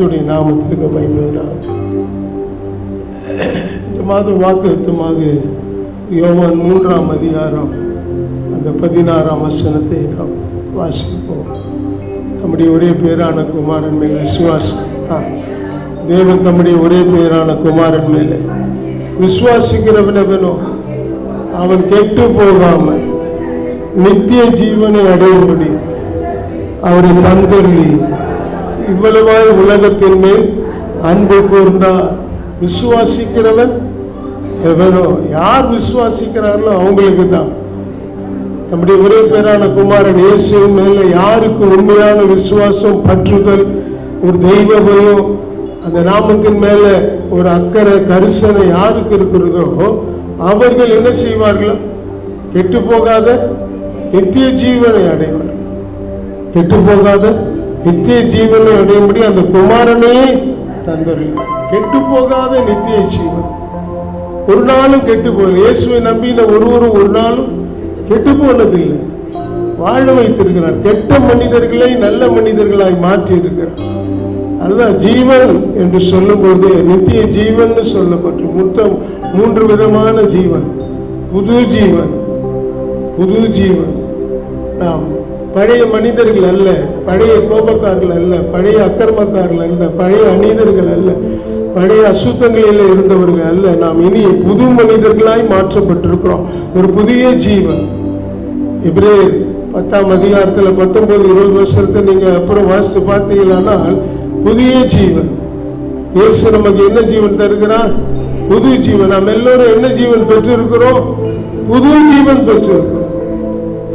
கர்த்தருடைய நாமத்திற்கு மகிமையுண்டாகும் இந்த மாதம் வாக்குத்தமாக யோவான் மூன்றாம் அதிகாரம் அந்த பதினாறாம் வசனத்தை நாம் வாசிப்போம். நம்முடைய ஒரே பேரான குமாரன் மேல் விசுவாசம் தேவன் தம்முடைய ஒரே பேரான குமாரன் மேலே விசுவாசிக்கிறவனவனோ அவன் கெட்டு போகாமல் நித்திய ஜீவனை அடையும்படி அவரை தந்தருளி இவ்வளவாய் உலகத்தின் மேல் அன்பு கூர்ந்தார். விசுவாசிக்கிறவன் எவனோ யார் விசுவாசிக்கிறார்களோ அவங்களுக்கு தான். நம்முடைய ஒரே பேரான குமாரன் இயேசுவின் மேல யாருக்கு உண்மையான விசுவாசம் பற்றுதல் ஒரு தெய்வ பயம் அந்த நாமத்தின் மேல ஒரு அக்கறை கரிசனை யாருக்கு இருக்கிறதோ அவர்கள் என்ன செய்வார்களோ கெட்டு போகாத நித்திய ஜீவனை அடைவார். கெட்டு போகாத நித்திய ஜீவனை அடையும்படி அந்த குமாரனே தந்தருள்ளார் கெட்டு போகாத நித்திய ஜீவன். ஒரு நாளும் கெட்டு போகல இயேசுவை நம்பின ஒருவரும் ஒரு நாளும் கெட்டு போனதில்லை வாழ வைத்திருக்கிறார். கெட்ட மனிதர்களை நல்ல மனிதர்களாய் மாற்றி இருக்கிறார் அதுதான் ஜீவன் என்று சொல்லும்போது நித்திய ஜீவன் சொல்லப்பட்டு முத்தம் மூன்று விதமான ஜீவன். புது ஜீவன். புது ஜீவன். நாம் பழைய மனிதர்கள் அல்ல பழைய கோபக்காரர்கள் அல்ல பழைய அக்கிரமக்காரர்கள் அல்ல பழைய அநீதர்கள் அல்ல பழைய அசுத்தங்களில் இருந்தவர்கள் அல்ல. நாம் இனி புது மனிதர்களாய் மாற்றப்பட்டிருக்கிறோம். ஒரு புதிய ஜீவன். இப்படியே பத்தாம் அதிகாரத்தில் பத்தொன்பது இருபது வருஷத்தை நீங்க அப்புறம் வாசித்து பார்த்தீங்களானால் புதிய ஜீவன். இயேசு நமக்கு என்ன ஜீவன் தருகிறான் புது ஜீவன். நாம் எல்லோரும் என்ன ஜீவன் பெற்றிருக்கிறோம்? புது ஜீவன் பெற்றிருக்கிறோம்.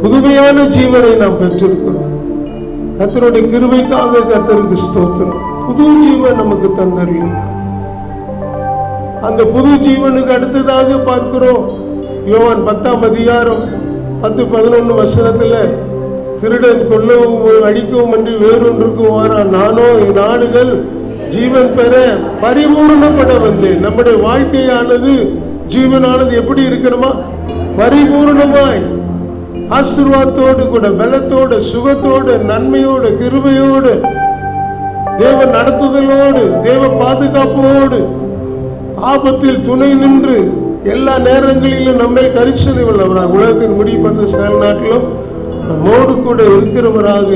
புதுமையான ஜீவனை நாம் பெற்றிருக்கிறோம். கத்தருடைய கிருவைக்காக கத்தருக்கு ஸ்தோத்திரம். புது ஜீவன் நமக்கு தந்தறியும் அந்த புது ஜீவனுக்கு அடுத்ததாக பார்க்கிறோம். யோவான் பத்தாம் அதிகாரம் பத்து பதினொன்று வருஷத்தில் திருடன் கொல்லவும் அடிக்கவும் என்று வேறொன்றுக்கும் வாரான் நானோ என் நாடுகள் ஜீவன் பெற பரிபூர்ணப்பட வந்தேன். நம்முடைய வாழ்க்கையானது ஜீவனானது எப்படி இருக்கணுமா? பரிபூர்ணமாய். ஆசீர்வாதத்தோடு கூட பலத்தோடு சுகத்தோடு நன்மையோடு கிருபையோடு தேவ நடத்துதலோடு தேவ பாதுகாப்போடு ஆபத்தில் துணை நின்று எல்லா நேரங்களிலும் நம்மை கரிசனை உள்ளவராக உலகத்தின் பண்ண செயல் நாட்டிலும் நம்மோடு கூட இருக்கிறவராக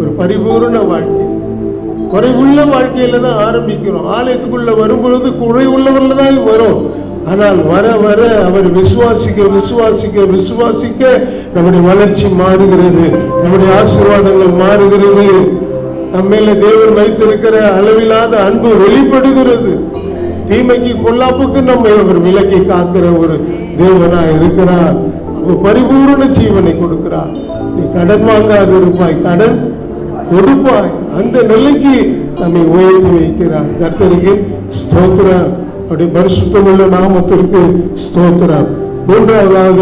ஒரு பரிபூர்ண வாழ்க்கை. குறைவுள்ள வாழ்க்கையில தான் ஆரம்பிக்கிறோம். ஆலயத்துக்குள்ள வரும்பொழுது குறை உள்ளவர்ல தான் வரும். ஆனால் வர வர அவர் விசுவாசிக்க விசுவாசிக்க விசுவாசிக்க நம்முடைய வளர்ச்சி மாறுகிறது நம்முடைய ஆசீர்வாதங்கள் மாறுகிறது. நம்மள தேவன் வைத்திருக்கிற அளவில்லாத அன்பு வெளிப்படுகிறது. தீமைக்கு கொல்லாப்புக்கு நம்ம அவர் விலக்கி காக்கிற ஒரு தேவனா இருக்கிறார். பரிபூர்ண ஜீவனை கொடுக்கிறார். நீ கடன் வாங்காது இருப்பாய் கடன் கொடுப்பாய். அந்த நிலைக்கு நம்மை உயர்த்தி வைக்கிறார். கர்த்தருக்கு ஸ்தோத்திரம். அப்படி பரிசுத்தமுள்ள நாமத்திற்கு ஸ்தோத்திரம். மூன்றாவதாக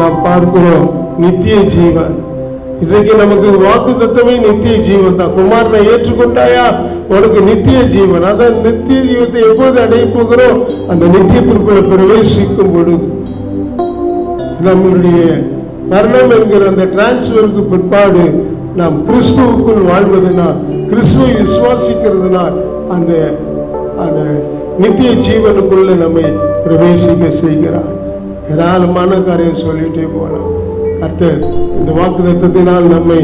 நாம் பார்க்கிறோம் நித்திய ஜீவன். இன்றைக்கு நமக்கு வாக்கு தத்துவமே நித்திய ஜீவன் தான். குமாரனை ஏற்றுக்கொண்டாயா? உனக்கு நித்திய ஜீவன். அதான் நித்திய ஜீவத்தை எப்போது அடைய போகிறோம்? அந்த நித்தியத்திற்குள்ள பிரவேசிக்கும் பொழுது. நம்மளுடைய மரணம் என்கிற அந்த டிரான்ஸ்ஃபருக்கு பிற்பாடு நாம் கிறிஸ்துவுக்குள் வாழ்வதனால் கிறிஸ்துவை விசுவாசிக்கிறதுனால் அந்த அந்த நித்திய ஜீவனுக்குள்ள நம்மை பிரவேசிக்க செய்கிறார். ஏராளமான காரியம் சொல்லிட்டே போகலாம். கர்த்தர் இந்த வாக்குத்தத்தினால் நம்மை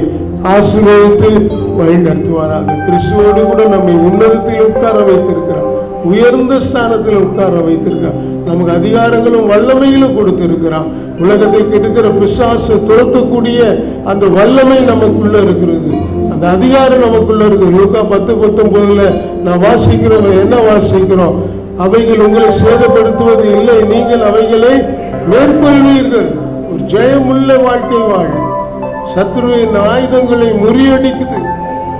ஆசீர்வதித்து வழி நடத்துவாராக. கிறிஸ்துவோடு கூட நம்மை உன்னதத்தில் உட்கார வைத்திருக்கிறார். உயர்ந்த ஸ்தானத்தில் உட்கார வைத்திருக்கிறார். நமக்கு அதிகாரங்களும் வல்லமைகளும் கொடுத்திருக்கிறான் உலகத்தை கெடுக்கிற பிசாசு துரத்தக்கூடிய அந்த வல்லமை நமக்குள்ள இருக்கிறது. அந்த அதிகாரம் நமக்குள்ள இருக்கு. லூக்கா பத்து பத்தொன்பதுல நான் வாசிக்கிறோம் என்ன வாசிக்கிறோம்? அவைகள் உங்களை சேதப்படுத்துவது இல்லை. நீங்கள் அவைகளை மேற்கொள்வீர்கள். ஒரு ஜெயமுள்ள வாழ்க்கை வாழ. சத்ருவின் ஆயுதங்களை முறியடிக்குது.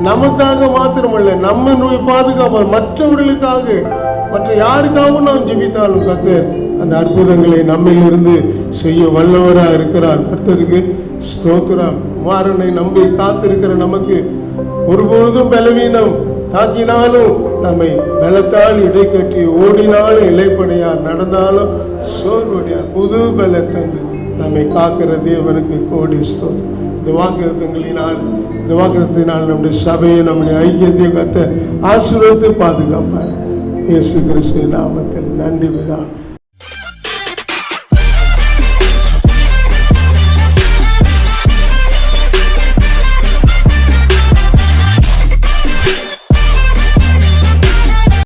நமக்காக மாத்திரமல்ல நம்ம பாதுகாப்பு மற்றவர்களுக்காக. மற்ற யாருக்காகவும் நாம் ஜெபித்தாலும் கத்து அந்த அற்புதங்களை நம்மில் இருந்து செய்ய வல்லவரா இருக்கிறார். கர்த்தருக்கு ஸ்தோத்திரம். குமாரனை நம்பி காத்திருக்கிற நமக்கு ஒருபொழுதும் பலவீனம் தாக்கினாலும் நம்மை பலத்தால் இடை கட்டி ஓடினாலும் இலைப்படையார் நடந்தாலும் சோர்வடையார் புது பலத்தந்து நம்மை காக்கிற தேவனுக்கு கோடி ஸ்தோத்திரம். இந்த வாக்குத்தங்களினால் இந்த வாக்குத்தினால் நம்முடைய சபையை நம்முடைய ஐக்கியத்தையும் கத்த ஆசீர்வத்தை பாதுகாப்பார். இயேசு கிறிஸ்து நாமத்தில் நன்றி விழா